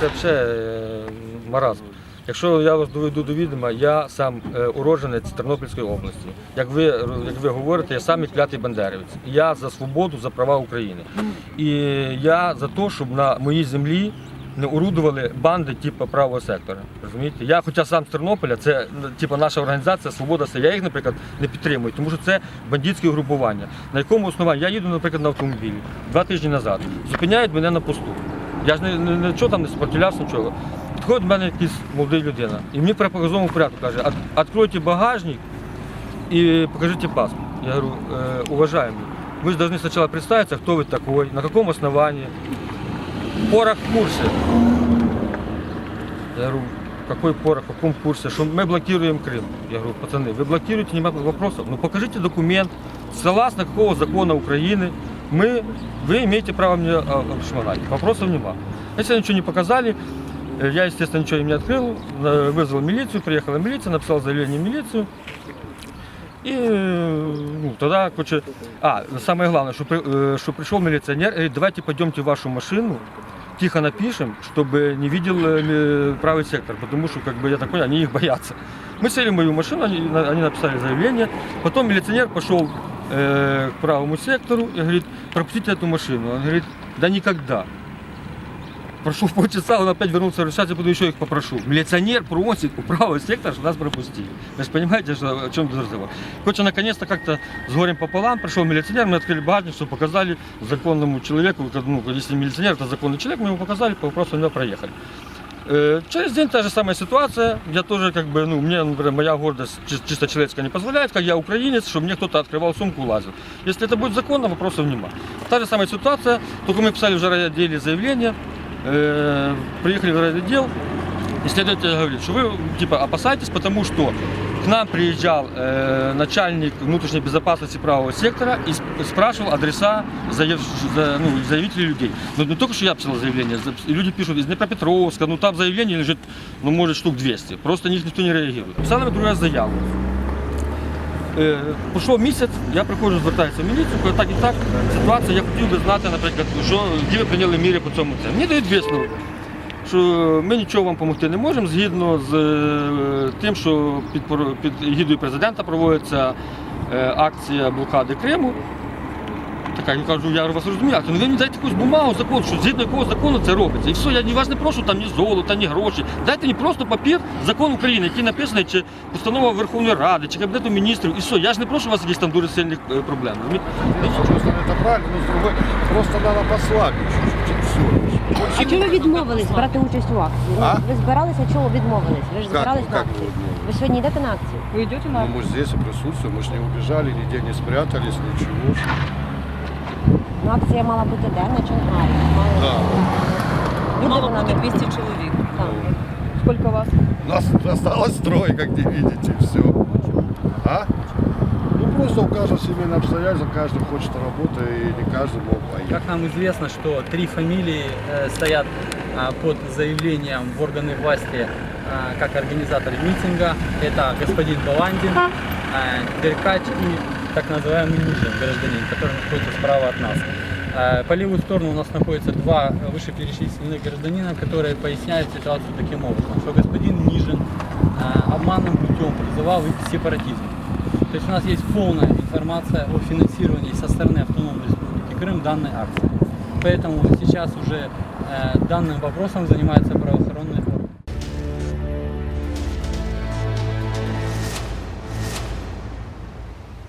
це взагалі е, маразм. Якщо я вас доведу до відома, я сам е, уродженець Тернопільської області. Як ви, як ви говорите, я самий клятий бандерівець. Я за свободу, за права України. І я за те, щоб на моїй землі не орудували банди типу правого сектора. Розумієте? Я, хоча сам з Тернополя, це типу, наша організація Свобода Се. Я їх, наприклад, не підтримую, тому що це бандитське угрупування. На якому основанні я їду, наприклад, на автомобілі два тижні назад. Зупиняють мене на посту. Я ж не, не, нічого там не сопротивлявся, нічого. Підходить до мене якийсь молодий людина. І мені при показовому порядку каже, «От- відкройте багажник и покажите паспорт. Я говорю, э, уважаемый, вы же должны сначала представиться, кто вы такой, на каком основании. Порох в курсе. Я говорю, какой порох, в каком курсе, что мы блокируем Крым. Я говорю, пацаны, вы блокируете, нема вопросов. Ну покажите документ, согласно какого закона Украины Мы, вы имеете право мне а, обшмонать. Вопросов нема. Если ничего не показали, э, я, естественно, ничего им не открыл, э, вызвал милицию, приехала милиция, написал заявление в милицию. І ну, тоді, короче, а, самое главное, что, э, что пришел милиционер, говорит, давайте пойдемте в вашу машину, тихо напишем, чтобы не видел э, правый сектор, потому что, как бы, я так понял, они их боятся. Мы сели в мою машину, они, они написали заявление, потом милиционер пошел э, к правому сектору и говорит, пропустите эту машину. Он говорит, да никогда. Прошел полчаса, он опять вернулся, говорит, сейчас я буду еще их попрошу. Милиционер просит у правого сектора, чтобы нас пропустили. Вы же понимаете, что, о чем идет разговор. Короче, наконец-то как-то с горем пополам пришел милиционер, мы открыли багажник, что показали законному человеку, как, ну, если милиционер это законный человек, мы ему показали, по вопросу у него проехали. Э, Через день та же самая ситуация. Я тоже, как бы, ну, мне, например, моя гордость чи- чисто человеческая не позволяет, как я украинец, чтобы мне кто-то открывал сумку, лазил. Если это будет законно, вопросов нема. Та же самая ситуация, только мы писали в райотделе заявление, э, приехали в райотдел, и следователь говорит, что вы, типа, опасайтесь, потому что нам приезжал э, начальник внутренней безопасности правого сектора и сп- спрашивал адреса заяв- за- ну, заявителей людей. Но не только что я писал заявление, за- люди пишут из Днепропетровска, ну там заявление лежит, ну может штук 200, просто на них никто не реагирует. Писали другой раз заяву. Е, Пройшов місяць, я приходжу, звертаюся в міліцію, кажу, так і так, ситуація, я хотів би знати, наприклад, що, які ви прийняли міри по цьому це. Мені дають висновок, що ми нічого вам допомогти не можемо, згідно з е, тим, що під, під гідою президента проводиться е, акція блокади Криму. Така, я кажу, я вас розумію, а то ну ви мені дайте якусь бумагу, закон, що згідно якого закону це робиться. І все, я ні вас не прошу там ні золота, ні гроші. Дайте мені просто папір, закон України, який написаний, чи постанова Верховної Ради, чи Кабінету міністрів. І все, я ж не прошу вас якісь там дуже сильних е, проблем. розумієте? Просто это правильно, другой, просто чуть-чуть, все. А чого ви відмовились брати участь у акції? Ну, А? Ви збиралися, чого відмовились? Ви ж Как, збирались на как акцію. вы думаете? Ви сьогодні йдете на акцію? Вы идете Ну, на мы здесь и присутствуем, мы же не убежали, нигде не спрятались, ничего. Ну, акція мала бути денна чи мала? Да. Люди Мало вона буде не 200 чоловік. Так. Сколько вас? Нас осталось трое, как не видите, все. А? Просто у каждого семейное обстоятельства, каждый хочет работы, и не каждый мог поехать. Как нам известно, что три фамилии э, стоят а, под заявлением в органы власти а, как организатор митинга. Это господин Баландин, а, Деркач и так называемый Нижин, гражданин, который находится справа от нас. По левую сторону у нас находятся два вышеперечисленных гражданина, которые поясняют ситуацию таким образом, что господин Нижин обманным путем призывал к сепаратизму. То есть у нас есть полная информация о финансировании со стороны Автономной Республики Крым данной акции. Поэтому сейчас уже э, данным вопросом занимаются правоохранные